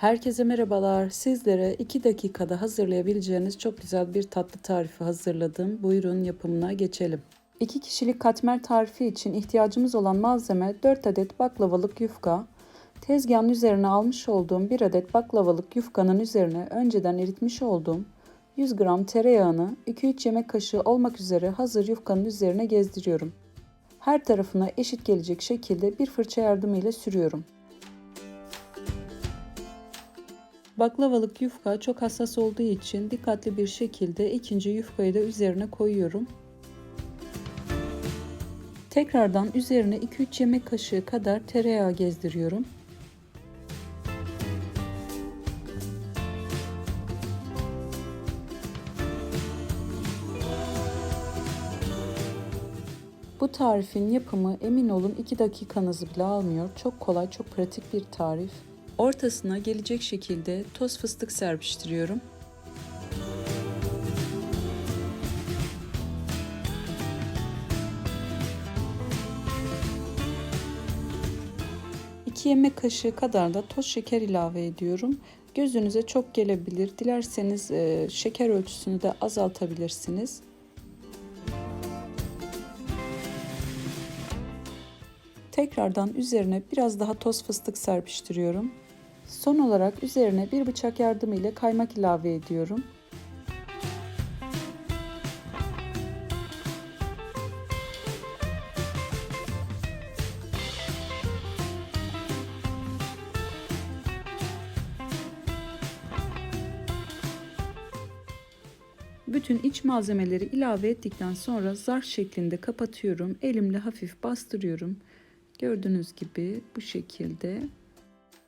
Herkese merhabalar. Sizlere 2 dakikada hazırlayabileceğiniz çok güzel bir tatlı tarifi hazırladım. Buyurun yapımına geçelim. 2 kişilik katmer tarifi için ihtiyacımız olan malzeme 4 adet baklavalık yufka. Tezgahın üzerine almış olduğum 1 adet baklavalık yufkanın üzerine önceden eritmiş olduğum 100 gram tereyağını 2-3 yemek kaşığı olmak üzere hazır yufkanın üzerine gezdiriyorum. Her tarafına eşit gelecek şekilde bir fırça yardımıyla sürüyorum. Baklavalık yufka çok hassas olduğu için dikkatli bir şekilde ikinci yufkayı da üzerine koyuyorum. Tekrardan üzerine 2-3 yemek kaşığı kadar tereyağı gezdiriyorum. Bu tarifin yapımı emin olun 2 dakikanızı bile almıyor. Çok kolay, çok pratik bir tarif. Ortasına gelecek şekilde toz fıstık serpiştiriyorum. İki yemek kaşığı kadar da toz şeker ilave ediyorum. Gözünüze çok gelebilir. Dilerseniz e, şeker ölçüsünü de azaltabilirsiniz. Tekrardan üzerine biraz daha toz fıstık serpiştiriyorum. Son olarak üzerine bir bıçak yardımıyla kaymak ilave ediyorum. Bütün iç malzemeleri ilave ettikten sonra zarf şeklinde kapatıyorum. Elimle hafif bastırıyorum. Gördüğünüz gibi bu şekilde.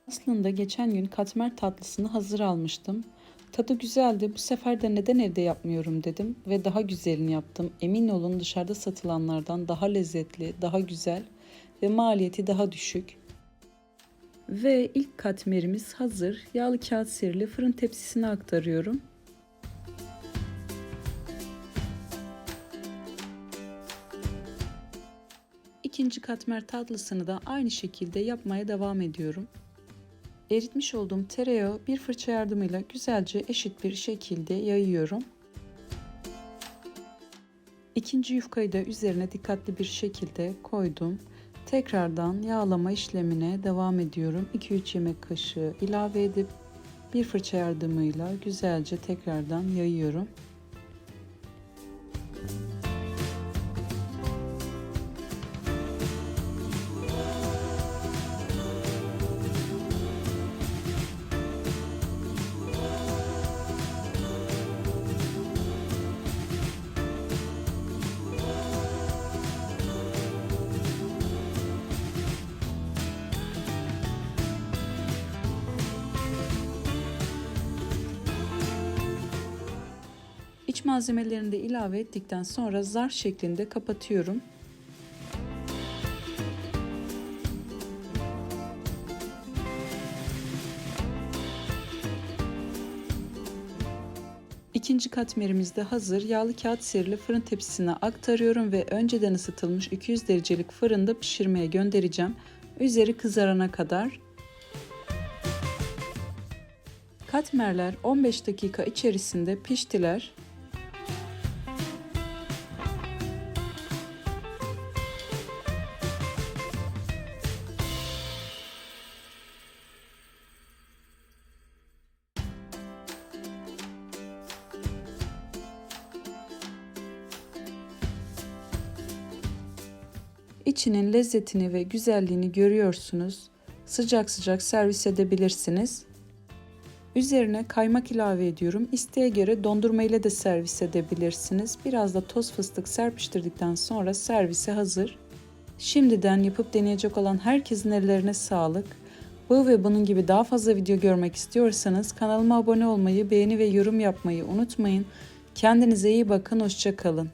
Aslında geçen gün katmer tatlısını hazır almıştım. Tadı güzeldi. Bu sefer de neden evde yapmıyorum dedim ve daha güzelini yaptım. Emin olun dışarıda satılanlardan daha lezzetli, daha güzel ve maliyeti daha düşük. Ve ilk katmerimiz hazır. Yağlı kağıt serili fırın tepsisine aktarıyorum. İkinci katmer tatlısını da aynı şekilde yapmaya devam ediyorum. Eritmiş olduğum tereyağı bir fırça yardımıyla güzelce eşit bir şekilde yayıyorum. İkinci yufkayı da üzerine dikkatli bir şekilde koydum. Tekrardan yağlama işlemine devam ediyorum. 2-3 yemek kaşığı ilave edip bir fırça yardımıyla güzelce tekrardan yayıyorum. İç malzemelerini de ilave ettikten sonra zar şeklinde kapatıyorum. İkinci katmerimiz de hazır. Yağlı kağıt serili fırın tepsisine aktarıyorum ve önceden ısıtılmış 200 derecelik fırında pişirmeye göndereceğim. Üzeri kızarana kadar. Katmerler 15 dakika içerisinde piştiler. İçinin lezzetini ve güzelliğini görüyorsunuz. Sıcak sıcak servis edebilirsiniz. Üzerine kaymak ilave ediyorum. İsteğe göre dondurma ile de servis edebilirsiniz. Biraz da toz fıstık serpiştirdikten sonra servise hazır. Şimdiden yapıp deneyecek olan herkesin ellerine sağlık. Bu ve bunun gibi daha fazla video görmek istiyorsanız kanalıma abone olmayı, beğeni ve yorum yapmayı unutmayın. Kendinize iyi bakın, hoşçakalın.